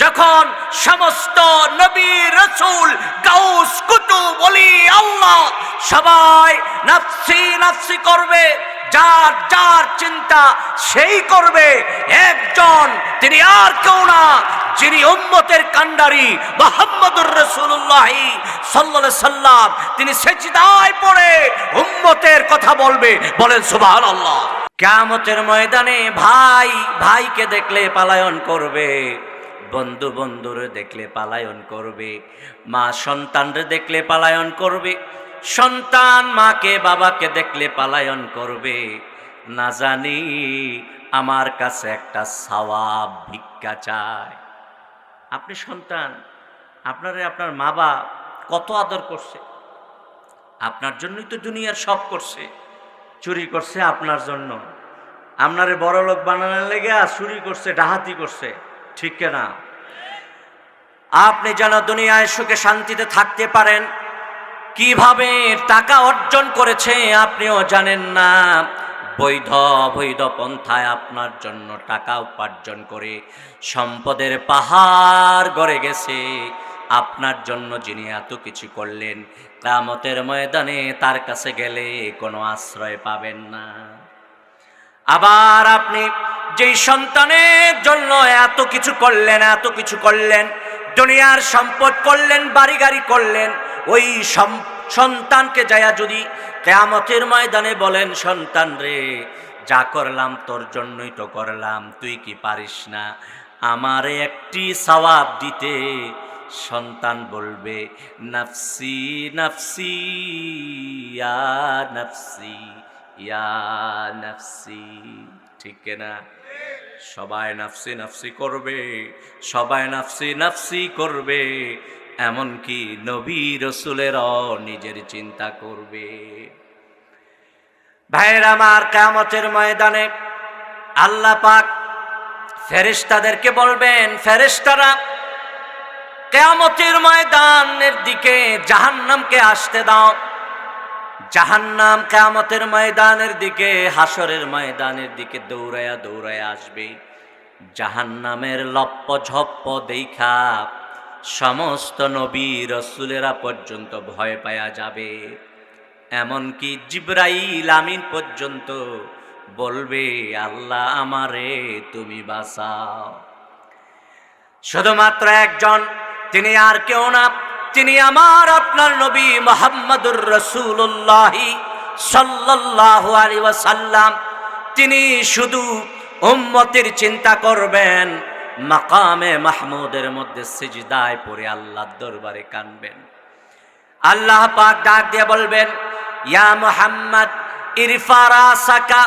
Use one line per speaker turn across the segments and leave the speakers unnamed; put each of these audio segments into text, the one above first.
যখন সমস্ত নবী রসুল গাউস কুতুব বলি আল্লাহ সবাই নাফসি নাফসি করবে, যার যার চিন্তা সেই করবে। একজন তিনি আর কেউ না, যিনি উম্মতের কান্ডারি মোহাম্মদুর রসুল্লাহ সাল্লাহ সাল্লাম। তিনি সেচিদায় পড়ে উম্মতের কথা বলবে, বলেন সুবাহ আল্লাহ কেমতের ময়দানে ভাই, ভাইকে দেখলে পালায়ন করবে। বন্ধু বন্ধুরে দেখলে পালায়ন করবে। মা সন্তানরে দেখলে পালায়ন করবে। সন্তান মাকে বাবাকে দেখলে পালায়ন করবে। না জানি আমার কাছে একটা সওয়াব ভিক্ষা চায় আপনি সন্তান, আপনারে আপনার মা বাপ কত আদর করছে? আপনার জন্যই তো দুনিয়ার সব করছে, চুরি করছে আপনার জন্য। আপনারে বড় লোক বানানোর লেগে আর চুরি করছে ডাহাতি করছে, ঠিক না আপনি যেন দুনিয়ায় সুখে শান্তিতে থাকতে পারেন। কীভাবে টাকা অর্জন করেছে আপনিও জানেন না। বৈধ, অবৈধ পন্থায় আপনার জন্য টাকা উপার্জন করে সম্পদের পাহাড় গড়ে গেছে। আপনার জন্য যিনি এত কিছু করলেন কামতের ময়দানে তার কাছে গেলে কোনো আশ্রয় পাবেন না। আবার আপনি যেই সন্তানের জন্য এত কিছু করলেন, এত কিছু করলেন দুনিয়ার সম্পদ করলেন বাড়ি গাড়ি করলেন, ওই সন্তানকে যায়া যদি কেয়ামতের ময়দানে বলেন, সন্তান রে, যা করলাম তোর জন্যই তো করলাম, তুই কি পারিস না? আমার একটি সওয়াব দিতে, সন্তান বলবে, নাফসি নাফসি, ইয়া নাফসি ইয়া নাফসি। ঠিক না সবাই নাফসি নাফসি করবে, সবাই নাফসি নাফসি করবে, এমনকি নবী রসুলেরও নিজের চিন্তা করবে। ভাইয়ের আমার কামতের ময়দানে আল্লাহ পাক ফেরেশতাদেরকে বলবেন, ফেরেশতারা, কেয়ামতের ময়দানের দিকে জাহান্নামকে আসতে দাও। জাহান্নাম কেয়ামতের ময়দানের দিকে হাসরের ময়দানের দিকে দৌড়ায়া দৌড়ায়া আসবে। জাহান্নামের লপ্প ঝপ্প দেখা সমস্ত নবী রসুলেরা পর্যন্ত ভয় পায়া যাবে। এমনকি জিব্রাইল আমিন পর্যন্ত বলবে, আল্লাহ আমারে তুমি বাঁচাও। শুধুমাত্র একজন, তিনি আর কেউ না তিনি আমার আপনার নবী মোহাম্মদুর রসুল্লাহি সাল্লাল্লাহু আলী ওয়াসাল্লাম, তিনি শুধু উম্মতের চিন্তা করবেন, মাকামে মাহমুদের মধ্যে সিজদায় পড়ে আল্লাহর দরবারে কানবেন। আল্লাহ পাক ডাক দিয়ে বলবেন, ইয়া মুহাম্মদ, ইরফা রাসাকা,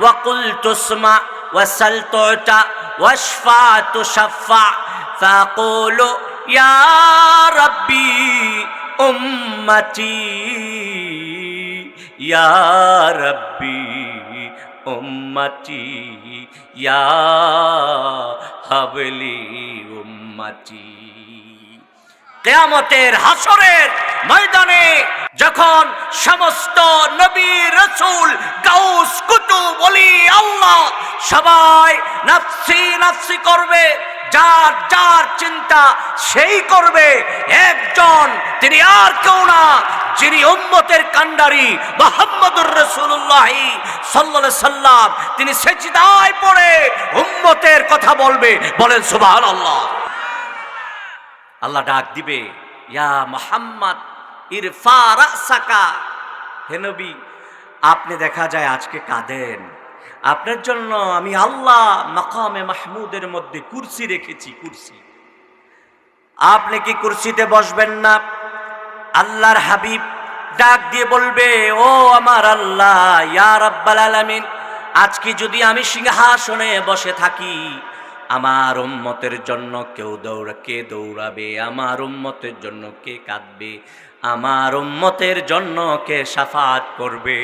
ওয়া কুল তুসমা ওয়া সাল তুতা ওয়াশফা তুশফা ফাকুলু ইয়া রাব্বি উম্মতি, ইয়া রাব্বি উম্মতি, ইয়া হাবলি উম্মতি। কেয়ামতের হাসরের ময়দানে যখন সমস্ত নবী রসুল গাউস কুতুব বলি আল্লাহ সবাই নাফসি নাফসি করবে যার যার চিন্তা সেই করবে। একজন তিনি আর কেউ না, যিনি উম্মতের কান্ডারি মোহাম্মদুর রসুল্লাহ সাল্লাহ সাল্লাম। তিনি সেচিদায় পড়ে উম্মতের কথা বলবে। বলেন সুবাহ আল্লাহ আল্লাহ ডাক দিবে, ইয়া মোহাম্মদ, ইরফা রাসাকা। হেনবি আপনি দেখা যায় আজকে কাঁদেন। আপনার জন্য আমি আল্লাহ মাকামে মাহমুদের মধ্যে কুরসি রেখেছি, কুরসি। আপনি কি কুরসিতে বসবেন না? আল্লাহর হাবিব ডাক দিয়ে বলবে, ও আমার আল্লাহ, ইয়া রাব্বাল আলামিন, আজকে যদি আমি সিংহাসনে বসে থাকি, আমার উম্মতের জন্য কেউ দৌড়া, কে দৌড়াবে? আমার উম্মতের জন্য কে কাঁদবে? আমার উম্মতের জন্য কে সাফাত করবে?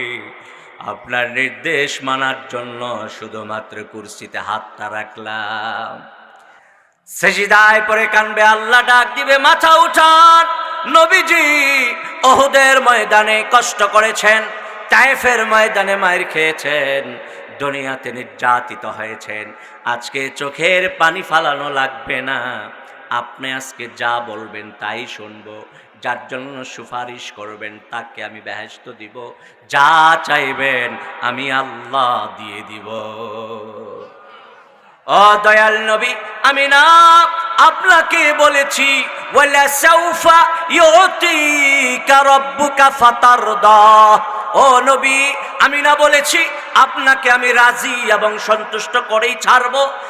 আপনার নির্দেশ মানার জন্য শুধুমাত্র কুরসিতে হাতটা রাখলাম। সেজিদায় পরে কানবে, আল্লাহ ডাক দিবে, মাথা উঠান। নবীজি ওহুদের ময়দানে কষ্ট করেছেন তাইফের ময়দানে মায়ের খেয়েছেন, দুনিয়াতে নির্যাতিত হয়েছেন। আজকে চোখের পানি ফালানো লাগবে না। আপনি আজকে যা বলবেন তাই শুনব। যার জন্য সুপারিশ করবেন তাকে আমি বেহেস্ত দিব। যা চাইবেন আমি আল্লাহ দিয়ে দিব। ও দয়াল নবী, আমি না আপনাকে বলেছি ও নবী, আমি না বলেছি, আপনাকে আমি রাজি এবং সন্তুষ্ট করেই ছাড়বো।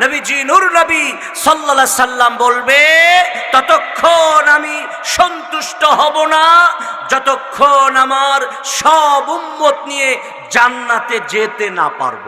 নবীজি নূর নবী সাল্লা সাল্লাম বলবে, ততক্ষণ আমি সন্তুষ্ট হব না, যতক্ষণ আমার সব উম্মত নিয়ে জান্নাতে যেতে না পারব।